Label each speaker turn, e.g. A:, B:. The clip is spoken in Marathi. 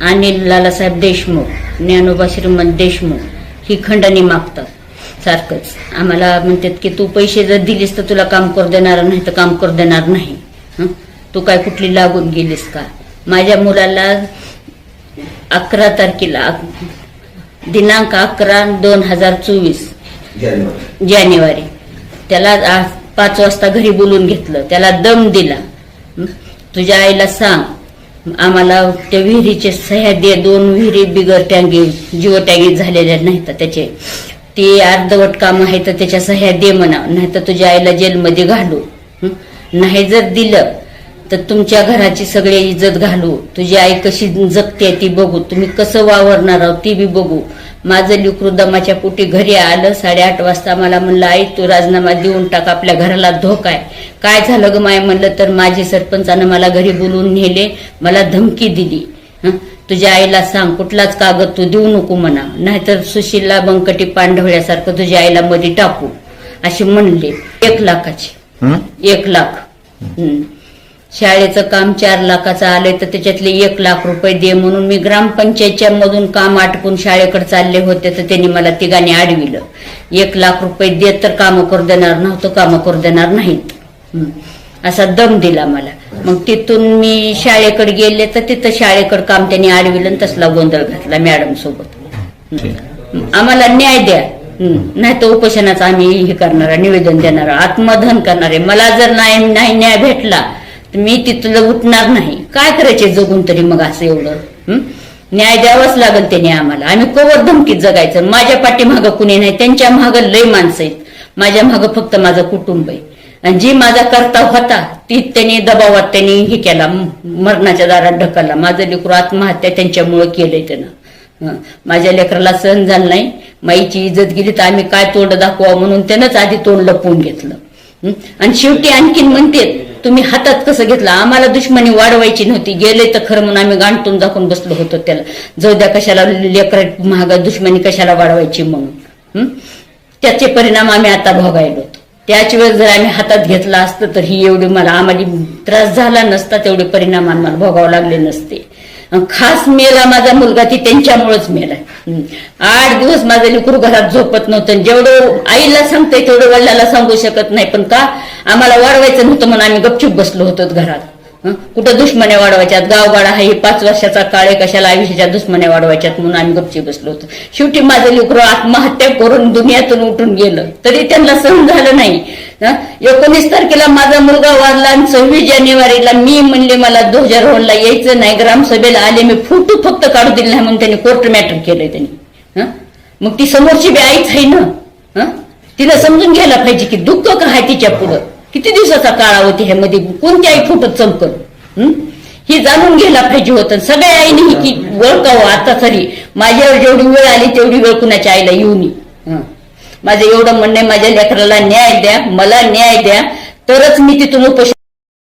A: अनिल लालासाहेब देशमुख ज्ञानोबा श्रीमंत देशमुख ही खंडणी मागतात. सारखंच. आम्हाला म्हणतात की तू पैसे जर दिलीस तर तुला काम करू देणार नाही तर काम करू देणार नाही? तू काय कुठली लागून गेलीस का? माझ्या मुलाला अकरा तारखेला दिनांक अकरा दोन हजार चोवीस
B: जानेवारी.
A: त्याला आज पाच वाजता घरी बोलून घेतलं. त्याला दम दिला? तुझ्या आईला सांग आम्हाला त्या विहिरीचे सह्या दे दोन विहिरी बिगर टँगी जिओ टँगी झालेल्या नाहीत त्याचे. ते अर्धवट काम आहे तर त्याच्या सह्या दे म्हणा नाही तर तुझ्या आईला जेलमध्ये घालू. नाही जर दिलं तर तुमच्या घराची सगळी इज्जत घालू. तुझी आई कशी जगते ती बघू. तुम्ही कसं वावरणार आहोत ती बी बघू. माझं लिकरू दमाच्या पोटी घरी आलं साडेआठ वाजता मला म्हणलं आई तू राजीनामा देऊन टाक आपल्या घराला धोका आहे. काय झालं ग माय? म्हणलं तर माझी सरपंचानं मला घरी बोलवून नेले मला धमकी दिली? तुझ्या आईला सांग कुठलाच कागद तू देऊ नको म्हणा. नाहीतर सुशीलला बंकटी पांढवल्यासारखं तुझ्या आईला मध्ये टाकू. असे म्हणले. एक लाखाची? एक लाख. हं. शाळेचं काम चार लाखाचं आलंय तर त्याच्यातले एक लाख रुपये दे म्हणून मी ग्रामपंचायतच्या मधून काम आटकून शाळेकडे चालले होते तर त्यांनी मला तिघांनी अडविलं. एक लाख रुपये देत तर कामं करू देणार नव्हतं कामं करू देणार नाहीत. असा दम दिला मला. मग तिथून मी शाळेकडे गेले तर तिथं शाळेकडे काम त्यांनी अडविलं आणि तसला गोंधळ घातला मॅडम सोबत. आम्हाला न्याय द्या. नाही तर उपोषणाचं आम्ही हे करणार निवेदन देणार आत्मधन करणार आहे. मला जर नाही नाही न्याय भेटला मी तिथलं उठणार नाही. काय करायचे जगून तरी मग असं एवढं? न्याय द्यावाच लागल त्याने आम्हाला. आम्ही कोवर धमकीत जगायचं. माझ्या पाठीमागं कुणी नाही. त्यांच्या मागं लय माणसं आहेत. माझ्या मागं फक्त माझं कुटुंब आहे. आणि जी माझा कर्ता होता ती त्यांनी दबावात त्यांनी हे केला. मरणाच्या दारात ढकलला. माझं लेकरू आत्महत्या त्यांच्यामुळे केलंय त्यानं. माझ्या लेकराला सहन झालं नाही. माईची इज्जत गेली तर आम्ही काय तोंड दाखवा म्हणून त्यानंच आधी तोंड लपवून घेतलं. आणि शेवटी आणखीन म्हणते तुम्ही हातात कसं घेतलं? आम्हाला दुश्मनी वाढवायची नव्हती. गेले तर खरं म्हणून आम्ही गांठून दाखवून बसलो होतो त्याला. जाऊ द्या कशाला लेकर महाग दुश्मनी कशाला वाढवायची म्हणून. त्याचे परिणाम आम्ही आता भोगायलो. त्याच वेळेस जर आम्ही हातात घेतला असतं तर ही एवढी मला आम्हाला त्रास झाला नसता तेवढे परिणाम आम्हाला भोगावे लागले नसते. खास मेला माझा मुलगा ती त्यांच्यामुळेच मेला. आठ दिवस माझं लेकरू घरात झोपत नव्हतं. जेवढं आईला सांगते तेवढं वडिलाला सांगू शकत नाही. पण का? आम्हाला वाढवायचं नव्हतं म्हणून आम्ही गपचूप बसलो होतो घरात. कुठं दुश्मने वाढवायच्यात? गावगाडा आहे पाच वर्षाचा काळ आहे कशाला आयुष्याच्या दुश्मने वाढवायच्यात म्हणून आम्ही गपचूप बसलो होतो. शेवटी माझं लेकरू आत्महत्या करून दुनियातून उठून गेलं. तरी त्यांना सहन झालं नाही. एकोणीस तारखेला माझा मुलगा वारला आणि सव्वीस जानेवारीला मी म्हणले मला ध्वजारोहणला यायचं नाही. ग्रामसभेला आले मी फोटो फक्त काढू दिले नाही म्हणून त्यांनी कोर्ट मॅटर केलंय त्यांनी. मग ती समोरची बी आईच आहे ना? तिला समजून घ्यायला पाहिजे की दुःख का आहे तिच्या पुढं? किती दिवसाचा काळावधी ह्यामध्ये कोणती आई फुटत चमकल हे? ही जाणून घ्यायला पाहिजे होतं. सगळ्या आईने ही की ओळखावं. आता तरी माझ्यावर जेवढी वेळ आली तेवढी वेळ कुणाच्या आईला येऊ नये. माझं एवढं म्हणणं आहे माझ्या लेकराला न्याय द्या मला न्याय द्या. तरच मी तिथून उपोषण